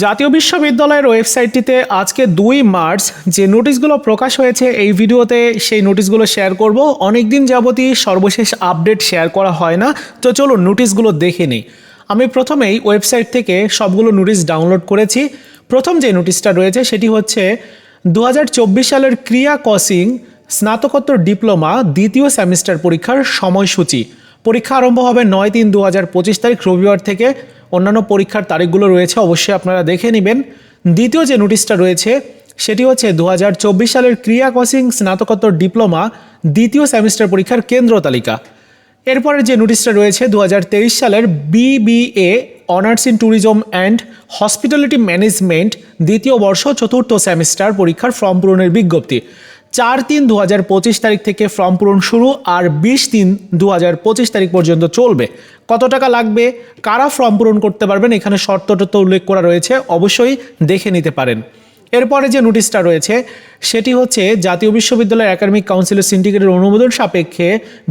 জাতীয় বিশ্ববিদ্যালয়ের ওয়েবসাইটটিতে আজকে দুই মার্চ যে নোটিশগুলো প্রকাশ হয়েছে এই ভিডিওতে সেই নোটিশগুলো শেয়ার করব। অনেক দিন যাবতই সর্বশেষ আপডেট শেয়ার করা হয় না। তো চলো নোটিশগুলো দেখে নিই। আমি প্রথমেই ওয়েবসাইট থেকে সবগুলো নোটিশ ডাউনলোড করেছি। প্রথম যে নোটিশটা রয়েছে সেটি হচ্ছে দু হাজার চব্বিশ সালের ক্রিয়া কসিং স্নাতকোত্তর ডিপ্লোমা দ্বিতীয় সেমিস্টার পরীক্ষার সময়সূচি। পরীক্ষা আরম্ভ হবে নয় তিন দু হাজার পঁচিশ তারিখ রবিবার থেকে। অন্যান্য পরীক্ষার তারিখগুলো রয়েছে, অবশ্যই আপনারা দেখে নেবেন। দ্বিতীয় যে নোটিশটা রয়েছে, সেটি হচ্ছে দু হাজার চব্বিশ সালের ক্রিয়া কসিং স্নাতকোত্তর ডিপ্লোমা দ্বিতীয় সেমিস্টার পরীক্ষার কেন্দ্র তালিকা। এরপরে যে নোটিশটা রয়েছে দু হাজার তেইশ সালের BBA honours in tourism and hospitality management দ্বিতীয় বর্ষ চতুর্থ সেমিস্টার পরীক্ষার ফর্ম পূরণের বিজ্ঞপ্তি। চার তিন দু হাজার পঁচিশ তারিখ থেকে ফর্ম পূরণ শুরু আর বিশ তিন দু হাজার পঁচিশ তারিখ পর্যন্ত চলবে। কত টাকা লাগবে? কারা ফর্ম পূরণ করতে পারবেন? এখানে শর্ত টর্ত উল্লেখ করা রয়েছে, অবশ্যই দেখে নিতে পারেন। এরপরে যে নোটিশটা রয়েছে, সেটি হচ্ছে জাতীয় বিশ্ববিদ্যালয় একাডেমিক কাউন্সিলের সিন্ডিকেটের অনুমোদন সাপেক্ষে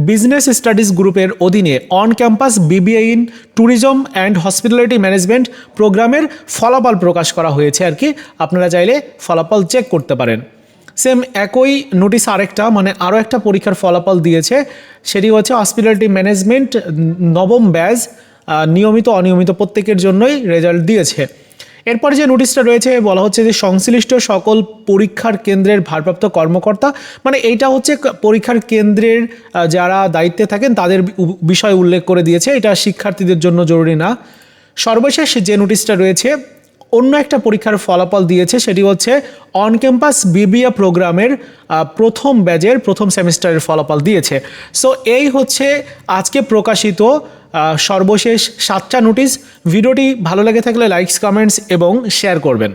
বিজনেস স্টাডিজ গ্রুপের অধীনে on campus BBA in tourism and hospitality management প্রোগ্রামের ফলাফল প্রকাশ করা হয়েছে আর কি। আপনারা চাইলে ফলাফল চেক করতে পারেন। সেম একই নোটিশ আরেকটা মানে আরও একটা পরীক্ষার ফলাফল দিয়েছে। সেটি হচ্ছে হসপিটালিটি ম্যানেজমেন্ট নবম ব্যাজ নিয়মিত, অনিয়মিত প্রত্যেকের জন্যই রেজাল্ট দিয়েছে। এরপরে যে নোটিশটা রয়েছে, বলা হচ্ছে যে সংশ্লিষ্ট সকল পরীক্ষার কেন্দ্রের ভারপ্রাপ্ত কর্মকর্তা মানে এইটা হচ্ছে পরীক্ষার কেন্দ্রের যারা দায়িত্বে থাকেন, তাদের বিষয় উল্লেখ করে দিয়েছে। এটা শিক্ষার্থীদের জন্য জরুরি না। সর্বশেষ যে নোটিশটা রয়েছে অন্য একটা পরীক্ষার ফলাফল দিয়েছে, সেটি হচ্ছে অন ক্যাম্পাস বিবিএ প্রোগ্রামের প্রথম ব্যাজের প্রথম সেমিস্টারের ফলাফল দিয়েছে। সো এই হচ্ছে আজকে প্রকাশিত সর্বশেষ সাতটা নোটিশ ভিডিওটি ভালো লেগে থাকলে লাইকস কমেন্টস এবং শেয়ার করবেন।